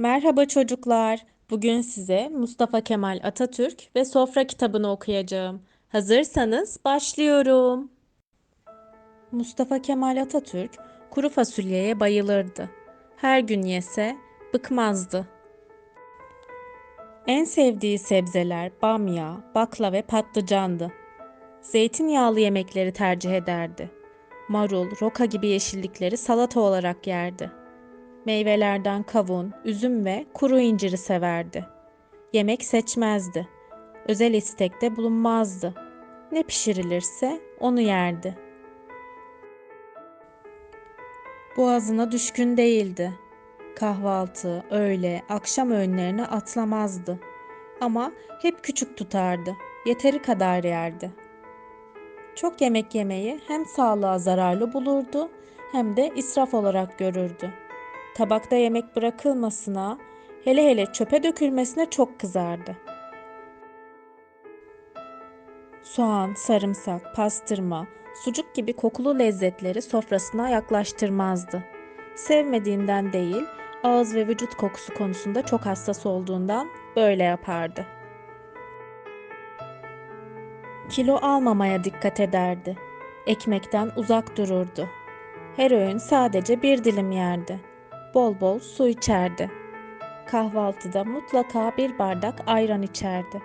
Merhaba çocuklar. Bugün size Mustafa Kemal Atatürk ve Sofra kitabını okuyacağım. Hazırsanız başlıyorum. Mustafa Kemal Atatürk kuru fasulyeye bayılırdı. Her gün yese bıkmazdı. En sevdiği sebzeler bamya, bakla ve patlıcandı. Zeytinyağlı yemekleri tercih ederdi. Marul, roka gibi yeşillikleri salata olarak yerdi. Meyvelerden kavun, üzüm ve kuru inciri severdi. Yemek seçmezdi. Özel istekte bulunmazdı. Ne pişirilirse onu yerdi. Boğazına düşkün değildi. Kahvaltı, öğle, akşam öğünlerini atlamazdı. Ama hep küçük tutardı. Yeteri kadar yerdi. Çok yemek yemeyi hem sağlığa zararlı bulurdu hem de israf olarak görürdü. Tabakta yemek bırakılmasına, hele hele çöpe dökülmesine çok kızardı. Soğan, sarımsak, pastırma, sucuk gibi kokulu lezzetleri sofrasına yaklaştırmazdı. Sevmediğinden değil, ağız ve vücut kokusu konusunda çok hassas olduğundan böyle yapardı. Kilo almamaya dikkat ederdi. Ekmekten uzak dururdu. Her öğün sadece bir dilim yerdi. Bol bol su içerdi. Kahvaltıda mutlaka bir bardak ayran içerdi.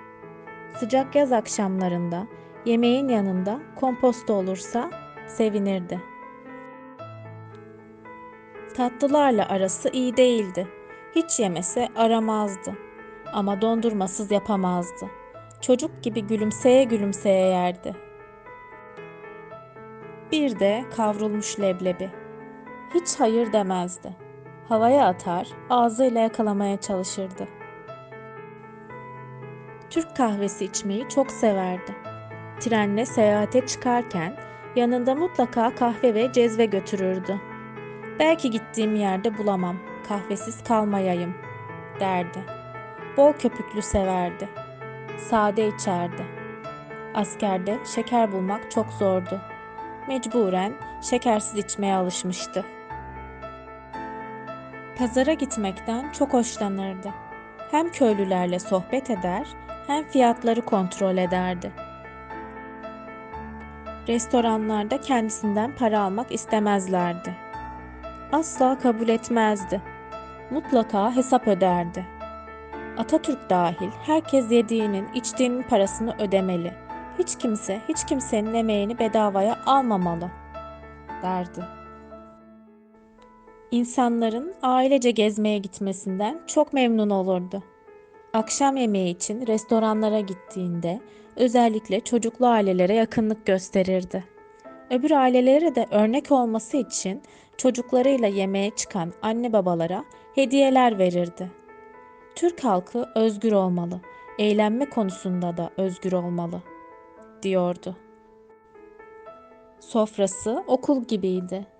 Sıcak yaz akşamlarında yemeğin yanında komposto olursa sevinirdi. Tatlılarla arası iyi değildi. Hiç yemese aramazdı. Ama dondurmasız yapamazdı. Çocuk gibi gülümseye gülümseye yerdi. Bir de kavrulmuş leblebi. Hiç hayır demezdi. Havaya atar, ağzıyla yakalamaya çalışırdı. Türk kahvesi içmeyi çok severdi. Trenle seyahate çıkarken yanında mutlaka kahve ve cezve götürürdü. Belki gittiğim yerde bulamam, kahvesiz kalmayayım derdi. Bol köpüklü severdi. Sade içerdi. Askerde şeker bulmak çok zordu. Mecburen şekersiz içmeye alışmıştı. Pazara gitmekten çok hoşlanırdı. Hem köylülerle sohbet eder, hem fiyatları kontrol ederdi. Restoranlarda kendisinden para almak istemezlerdi. Asla kabul etmezdi. Mutlaka hesap öderdi. Atatürk dahil herkes yediğinin, içtiğinin parasını ödemeli. Hiç kimse, hiç kimsenin emeğini bedavaya almamalı, derdi. İnsanların ailece gezmeye gitmesinden çok memnun olurdu. Akşam yemeği için restoranlara gittiğinde özellikle çocuklu ailelere yakınlık gösterirdi. Öbür ailelere de örnek olması için çocuklarıyla yemeğe çıkan anne babalara hediyeler verirdi. Türk halkı özgür olmalı, eğlenme konusunda da özgür olmalı, diyordu. Sofrası okul gibiydi.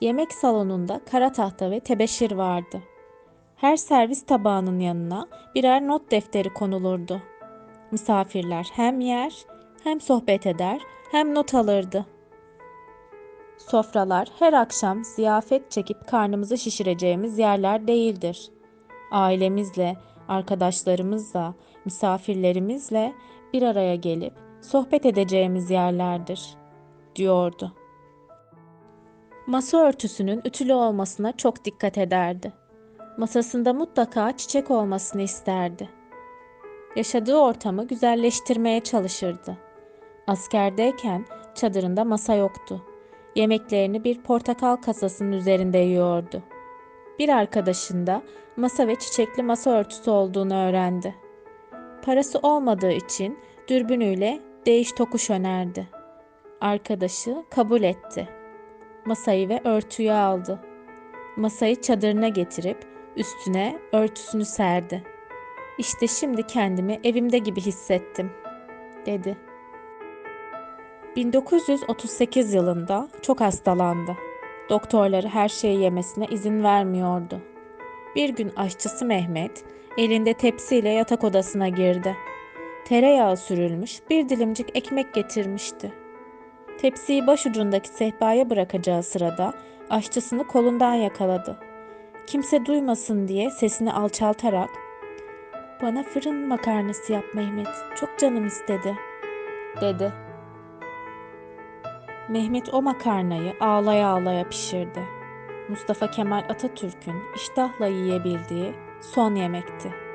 Yemek salonunda kara tahta ve tebeşir vardı. Her servis tabağının yanına birer not defteri konulurdu. Misafirler hem yer, hem sohbet eder, hem not alırdı. Sofralar her akşam ziyafet çekip karnımızı şişireceğimiz yerler değildir. Ailemizle, arkadaşlarımızla, misafirlerimizle bir araya gelip sohbet edeceğimiz yerlerdir, diyordu. Masa örtüsünün ütülü olmasına çok dikkat ederdi. Masasında mutlaka çiçek olmasını isterdi. Yaşadığı ortamı güzelleştirmeye çalışırdı. Askerdeyken çadırında masa yoktu. Yemeklerini bir portakal kasasının üzerinde yiyordu. Bir arkadaşında masa ve çiçekli masa örtüsü olduğunu öğrendi. Parası olmadığı için dürbünüyle değiş tokuş önerdi. Arkadaşı kabul etti. Masayı ve örtüyü aldı. Masayı çadırına getirip üstüne örtüsünü serdi. İşte şimdi kendimi evimde gibi hissettim, dedi. 1938 yılında çok hastalandı. Doktorları her şeyi yemesine izin vermiyordu. Bir gün aşçısı Mehmet elinde tepsiyle yatak odasına girdi. Tereyağı sürülmüş bir dilimcik ekmek getirmişti. Tepsiyi başucundaki sehpaya bırakacağı sırada aşçısını kolundan yakaladı. kimse duymasın diye sesini alçaltarak "Bana fırın makarnası yap Mehmet. Çok canım istedi." dedi. Mehmet o makarnayı ağlaya ağlaya pişirdi. Mustafa Kemal Atatürk'ün iştahla yiyebildiği son yemekti.